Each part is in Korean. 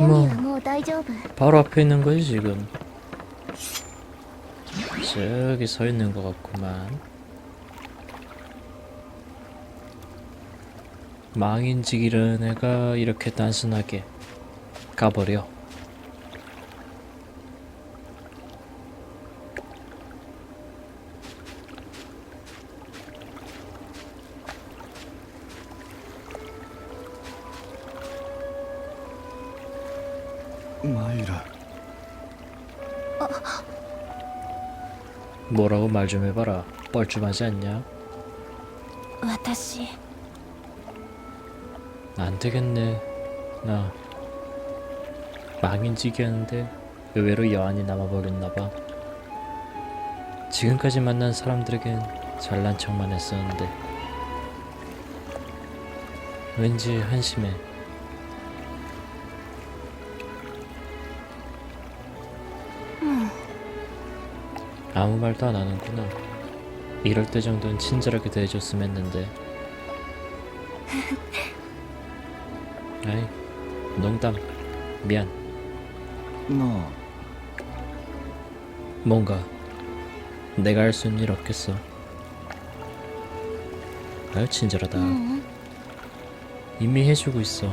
뭐, 바로 앞에 있는 거지 지금. 저기 서 있는 것 같구만. 망인직이라는 애가 이렇게 단순하게 가버려. 마이라 뭐라고 말 좀 해봐라 뻘쭘하지 않냐? 私안 되겠네. 나 망인직이었는데 의외로 여한이 남아버렸나 봐. 지금까지 만난 사람들에겐 잘난 척만 했었는데 왠지 한심해. 아무 말도 안 하는구나. 이럴 때 정도는 친절하게 대해줬으면 했는데. 아이, 농담. 미안. なあ 뭔가 내가 할 수 있는 일 없겠어. 아유 친절하다. ううん 이미 해주고 있어.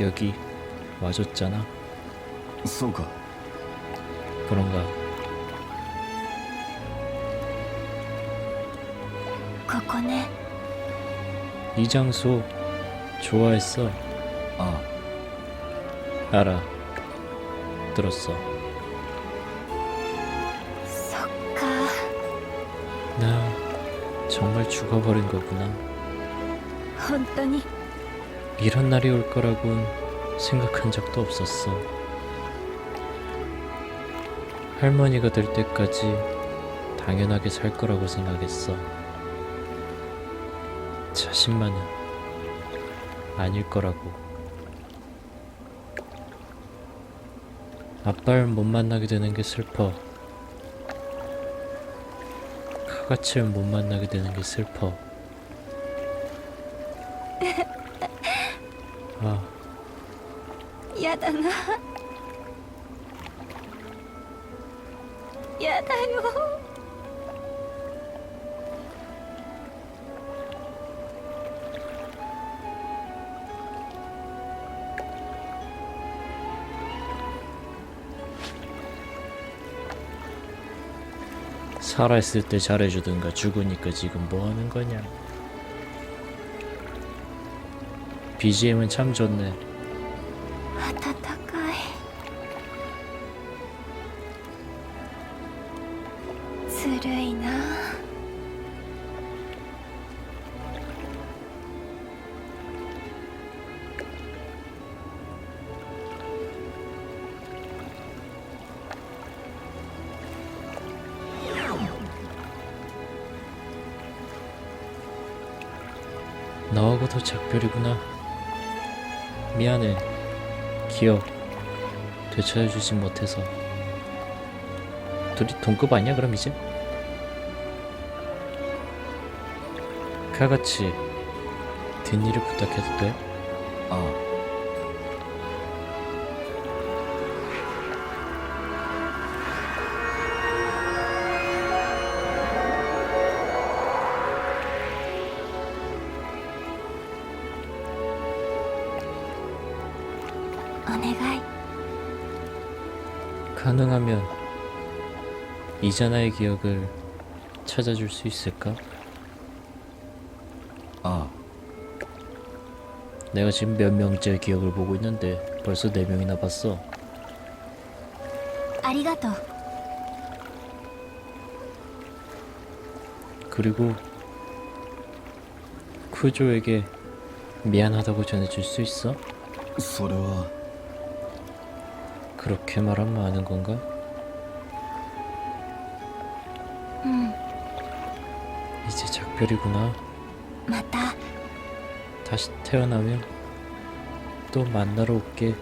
여기 와줬잖아. そうか 그런가. ここね 이 장소 좋아했어. あ 알아. 들었어. そっか 나 정말 죽어버린 거구나. 本当に 이런 날이 올 거라곤 생각한 적도 없었어. 할머니가 될 때까지 당연하게 살 거라고 생각했어. 자신만은 아닐 거라고. 아빠를 못 만나게 되는 게 슬퍼. 카가치를 못 만나게 되는 게 슬퍼. 아. 야다나. 야다요. 살아있을 때 잘해주든가 죽으니까 지금 뭐 하는 거냐? BGM은 참 좋네. 미안해. 기억 되찾아주지 못해서. 둘이 동급 아니야 그럼 이제? 카같이 뒷일을 부탁해도 돼? あお願い 가능하면 이자나의 기억을 찾아줄 수 있을까? あ 내가 지금 몇 명째 기억을 보고 있는데 벌써 네 명이나 봤어. ありがとう 그리고 쿠조에게 미안하다고 전해줄 수 있어? それは 그렇게 말하면 아는 건가? 응, 이제 작별이구나. 맞다. 다시 태어나면 또 만나러 올게.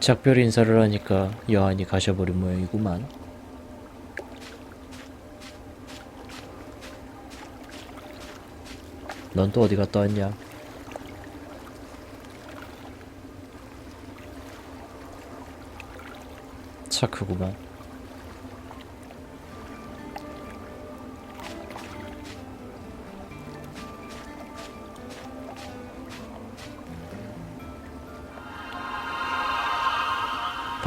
작별 인사를 하니까 여한이 가셔버린 모양이구만. 넌 또 어디 갔다 왔냐? 착하구만.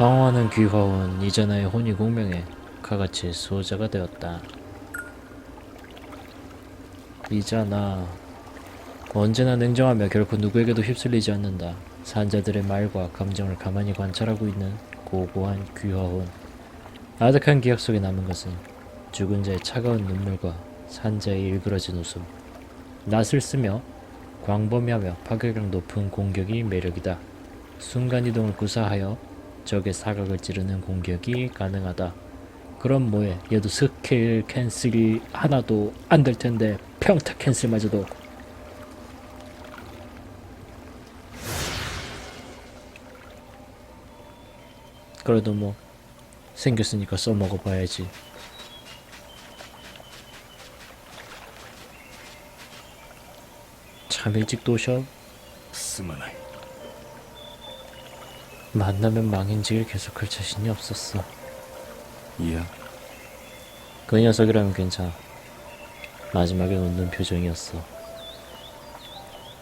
방황하는 귀화원 이자나의 혼이 공명해 가같이 수호자가 되었다. 이자나 언제나 냉정하며 결코 누구에게도 휩쓸리지 않는다. 산자들의 말과 감정을 가만히 관찰하고 있는 고고한 귀화혼. 아득한 기억 속에 남은 것은 죽은 자의 차가운 눈물과 산자의 일그러진 웃음. 낯을 쓰며 광범위하며 파괴력 높은 공격이 매력이다. 순간이동을 구사하여 적의 사각을 찌르는 공격이 가능하다. 그럼 뭐해? 얘도 스킬 캔슬이 하나도 안 될 텐데 평타 캔슬마저도 그래도 뭐 생겼으니까 써먹어 봐야지. 참 일찍 도셔. すまない 만나면 망인직을 계속할 자신이 없었어. 이야. 그 녀석이라면 괜찮아. 마지막에 웃는 표정이었어.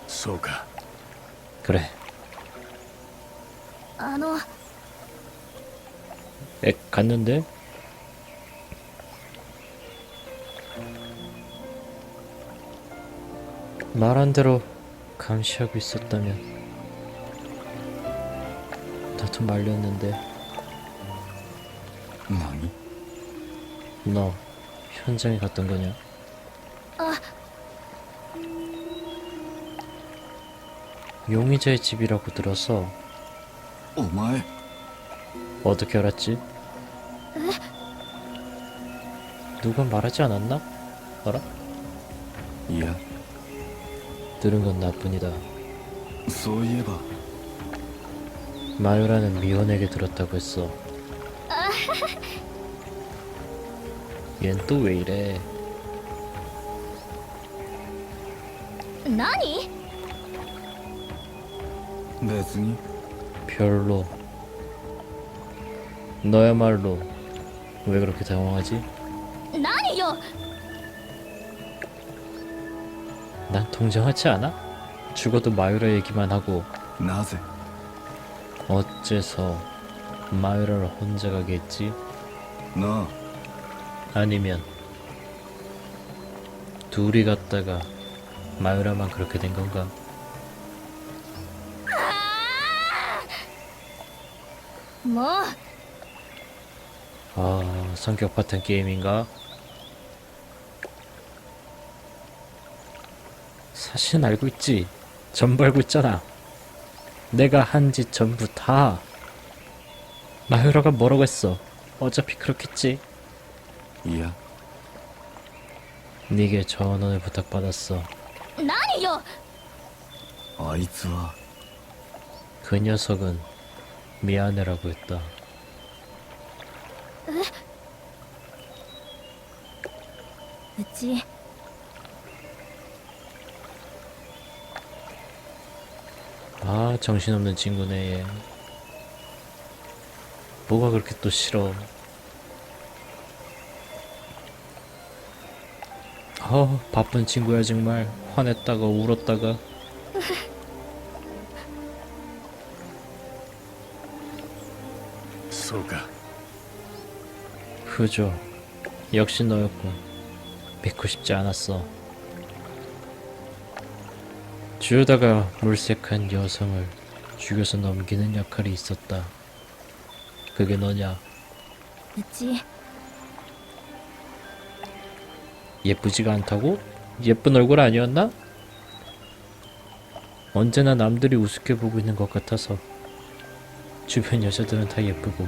소가. 그래. あの에 갔는데? 말한 대로 감시하고 있었다면 나도 말렸는데 何 너 현장에 갔던 거냐? あ 용의자의 집이라고 들어서 お前 어떻게 알았지? 누가 말하지 않았나? 알아? いや 들은 건 나뿐이다. そういえば 마요라는 미혼에게 들었다고 했어. 얜 또 왜 이래? 何別に 별로. 너야말로 왜 그렇게 당황하지? 何よ 난 동정하지 않아? 죽어도 마요라 얘기만 하고 なぜ 어째서 마유라를 혼자 가겠지? 너 아니면 둘이 갔다가 마유라만 그렇게 된 건가? 아! 뭐? 아 성격 파탄 게임인가? 사실은 알고 있지. 전 벌고 있잖아. 내가 한 짓 전부 다. 마요라가 뭐라고 했어? 어차피 그렇겠지. いや 네게 전원을 부탁받았어. 何よあいつは 그 녀석은 미안해라고 했다. うち 아 정신없는 친구네 얘. 뭐가 그렇게 또 싫어? 어 바쁜 친구야 정말. 화냈다가 울었다가. 소가. 그죠 역시 너였군 믿고 싶지 않았어. 주우다가 물색한 여성을 죽여서 넘기는 역할이 있었다. 그게 너냐? うち 예쁘지가 않다고? 예쁜 얼굴 아니었나? 언제나 남들이 우습게 보고 있는 것 같아서 주변 여자들은 다 예쁘고.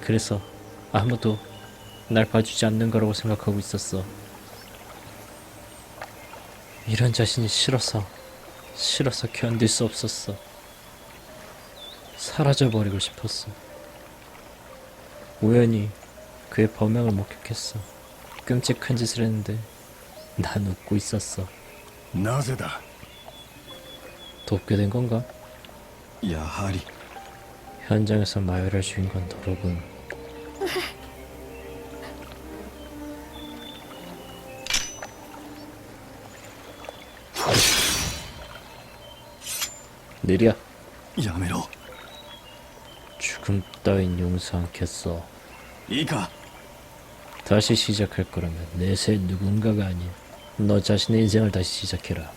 그래서 아무도 날 봐주지 않는 거라고 생각하고 있었어 이런 자신이 싫어서 싫어서 견딜 수 없었어 사라져버리고 싶었어. 우연히 그의 범행을 목격했어. 끔찍한 짓을 했는데 난 웃고 있었어. なぜだ 돕게 된 건가? やはり 현장에서 마요를 죽인 건 너로군. 느려. 야메로. 죽음 따윈 용서 않겠어. 이가. 다시 시작할 거라면 내세 누군가가 아닌 너 자신의 인생을 다시 시작해라.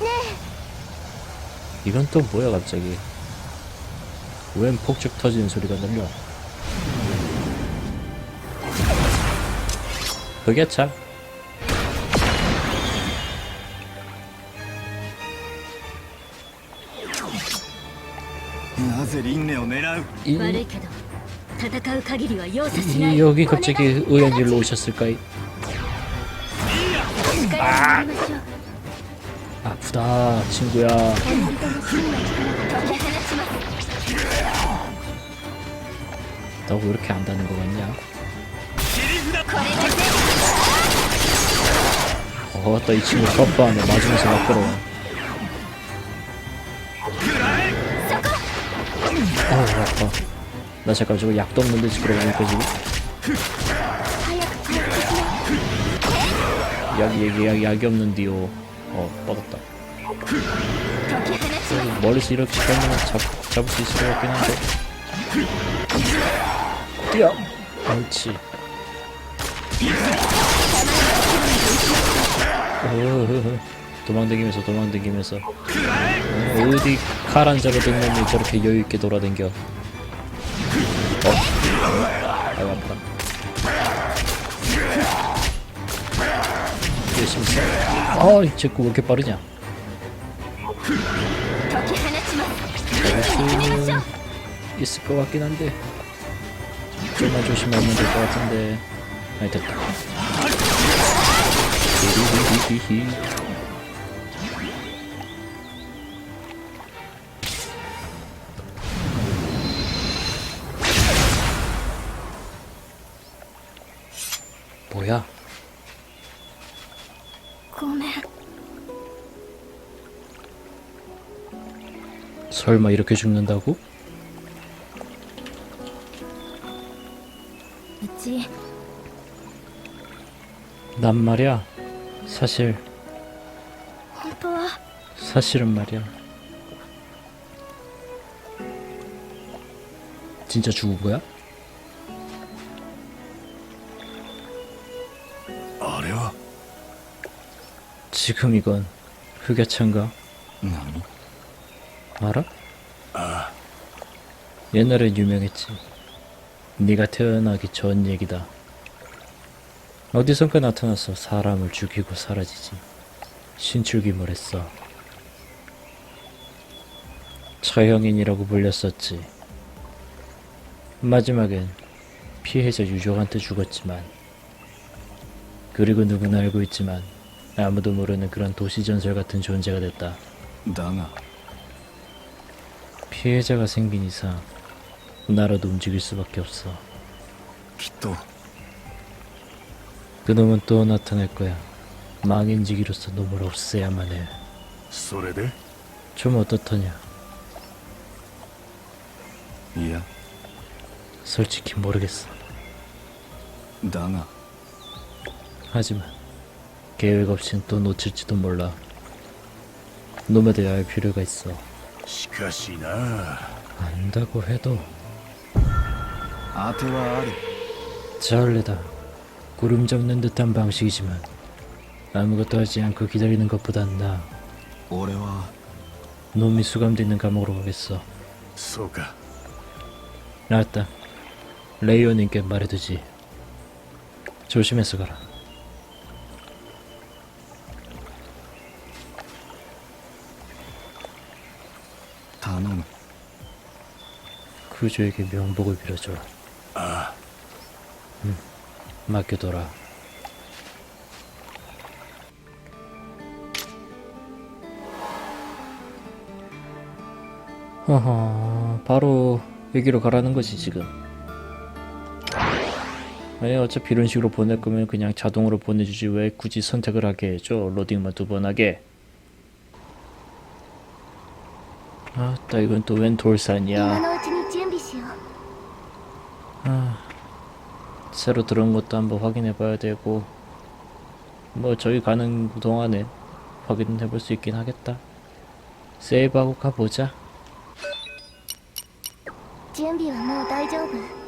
네. 이건 또 뭐야 갑자기? 웬 폭죽 터지는 소리가 들려? 그게 참. ぜ輪廻を狙う 이, 悪いけど戦う限りは容赦しない 이 여기 갑자기 의연 일로 오셨을까? 이- 力を合いましょう 아프다 친구야. 恋人の真の力が解き放ちます 너 왜 이렇게 안다는 거 같냐? これが全 어따 이 친구 컵바하네 맞으면서 막 끌어 아 아파 나 잠깐 저거 약도 없는데 지금 그러니까 지금. 약이 약이 약이 없는데요. 어 뻗었다. 멀리서 이렇게 잡으면 잡, 잡을 수 있을 것 같긴 한데. 뛰어 그렇지 도망다니면서 도망다니면서. 어디 카란자로 된 놈이 저렇게 여유있게 돌아댕겨. 어. 아유 아프다. 열심히 써 아이 제꾸왜 이렇게 빠르냐? 수 있을 것 같긴 한데. 좀만 조심하면 될 것 같은데. 아니 됐다. 히히히히히. 설마 이렇게 죽는다고? うち 난 말이야 사실 本当は 사실은 말이야 진짜 죽은 거야? あれは 지금 이건 흑야차인가? 何 알아? 옛날엔 유명했지. 네가 태어나기 전 얘기다. 어디선가 나타나서 사람을 죽이고 사라지지. 신출귀몰 했어. 처형인이라고 불렸었지. 마지막엔 피해자 유족한테 죽었지만 그리고 누구나 알고 있지만 아무도 모르는 그런 도시전설 같은 존재가 됐다. だが 피해자가 생긴 이상 나라도 움직일 수밖에 없어. 기또 그놈은 또 나타날 거야. 망인지기로서 놈을 없애야만 해. 소래데? 좀 어떻더냐? 이야 솔직히 모르겠어. 나나 하지만 계획 없인 또 놓칠지도 몰라. 놈에 대하여 필요가 있어. しかしな 안다고 해도 当てはある 잘래다. 구름 잡는 듯한 방식이지만 아무것도 하지 않고 기다리는 것보단 나. 俺は 놈이 수감돼 있는 감옥으로 가겠어. そうか 알았다. 레이오님께 말해두지. 조심해서 가라. 구조에게 명복을 빌어줘. あ 맡겨둬라. 아, 허허, 바로 여기로 가라는 거지 지금. 아니 어차피 이런 식으로 보낼 거면 그냥 자동으로 보내주지 왜 굳이 선택을 하게 해줘 로딩만 두 번 하게. 아따 이건 또웬今 돌산이야. 새로 들어온 것도 한번 확인해 봐야 되고 뭐 저희 가는 동안에 확인해 볼 수 있긴 하겠다. 세이브하고 가보자. 準備はもう大丈夫